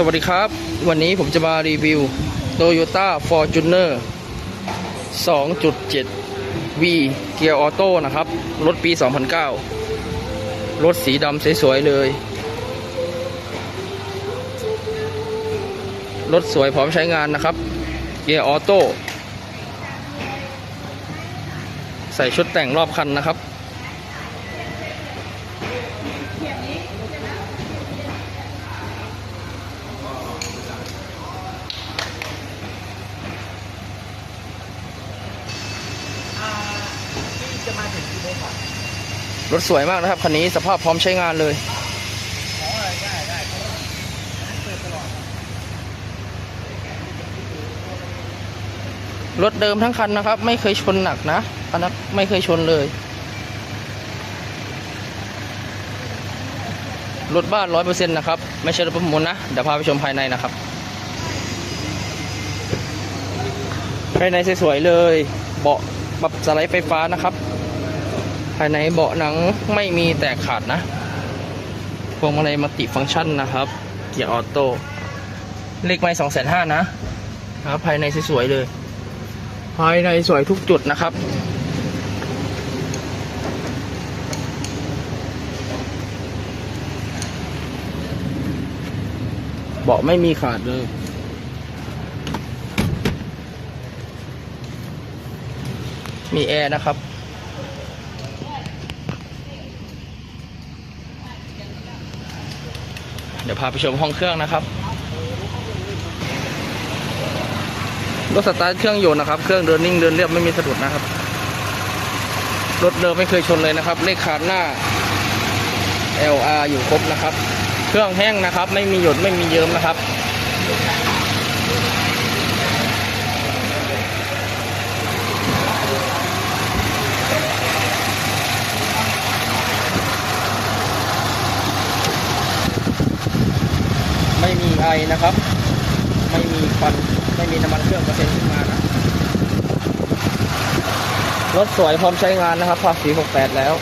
สวัสดีครับ วันนี้ผมจะมารีวิว Toyota Fortuner 2.7 V เกียร์ออโต้นะครับ รถปี 2009 รถสีดำสวย ๆ เลย รถสวยพร้อมใช้งานนะครับ เกียร์ออโต้ ใส่ชุดแต่งรอบคันนะครับ รถสวยมากนะครับคันนี้สภาพพร้อมใช้งานเลยรถเดิมทั้งคันนะครับ ไม่เคยชนหนักนะคันนั้นไม่เคยชนเลยรถบ้านร้อยเปอร์เซ็นต์นะครับ ไม่ใช่รถประมูลนะ เดี๋ยวพาไปชมภายในนะครับ ภายในสวยๆเลย เบาะปรับสไลด์ไฟฟ้านะครับ ภายในเบาะหนังไม่มีแตกขาดนะพวงมาลัยมัลติฟังก์ชันนะครับ เกียร์ออโต้เลขไม่สองแสนห้านะนะครับภายในสวยๆเลย ภายในสวยทุกจุดนะครับเบาะไม่มีขาดเลยมีแอร์นะครับ ดี๋ยวพาไปชมห้องเครื่องนะครับรถสตาร์ทเครื่องยนต์นะครับเครื่องเดินนิ่งเดินเรียบไม่มีสะดุดนะครับรถเดิมไม่เคยชนเลยนะครับ เลขคาดหน้า LR อยู่ครบนะครับ เครื่องแห้งนะครับ ไม่มีหยดไม่มีเยิ้มนะครับ ไม่มีไอนะครับ ไม่มีควันไม่มีน้ำมันเครื่องเปอร์เซ็นต์ขึ้นมานะ รถสวยพร้อมใช้งานนะครับภาษี68 แล้ว